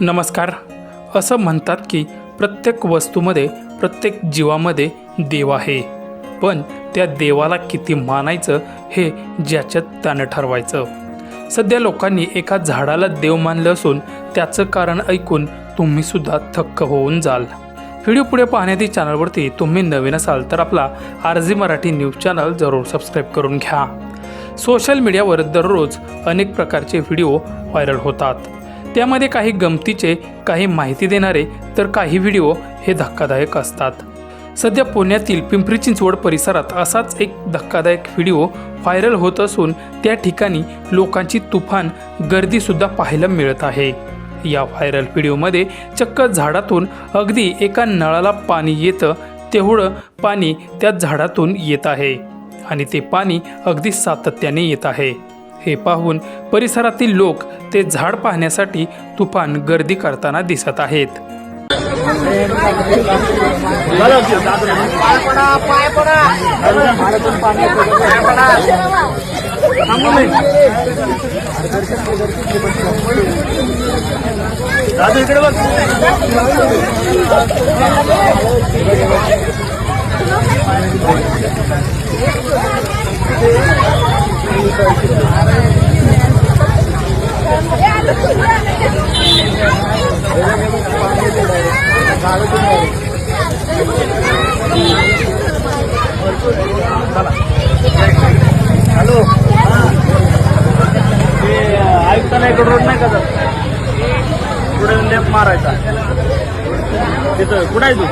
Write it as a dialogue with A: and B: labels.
A: नमस्कार. असं म्हणतात की प्रत्येक वस्तूमध्ये प्रत्येक जीवामध्ये देव आहे. पण त्या देवाला किती मानायचं हे ज्याच्यात त्यानं ठरवायचं? सध्या लोकांनी एका झाडाला देव मानलं असून त्याचं कारण ऐकून तुम्हीसुद्धा थक्क होऊन जाल. व्हिडिओ पुढे पाहण्याची चॅनलवरती तुम्ही नवीन असाल तर आपला R G Marathi news channel जरूर सबस्क्राईब करून घ्या. सोशल मीडियावर दररोज अनेक प्रकारचे व्हिडिओ व्हायरल होतात. त्यामध्ये काही गमतीचे काही माहिती देणारे तर काही व्हिडिओ हे धक्कादायक असतात. सध्या पुण्यातील पिंपरी चिंचवड परिसरात असाच एक धक्कादायक व्हिडिओ व्हायरल होत असून त्या ठिकाणी लोकांची तुफान गर्दीसुद्धा पाहायला मिळत आहे. या व्हायरल व्हिडिओमध्ये चक्क झाडातून अगदी एका नळाला पाणी येतं तेवढं पाणी त्या झाडातून येत आहे. आणि ते पाणी अगदी सातत्याने येत आहे. हे पाहून परिसरातील लोक ते झाड पाहण्यासाठी तुफान गर्दी करताना दिसत आहेत.
B: इकडे बघ. हॅलो ते ऐकताना इकडं रोड नाही का सर पुढे लेफ्ट मारायचा. तिथं कुठं आहे तू?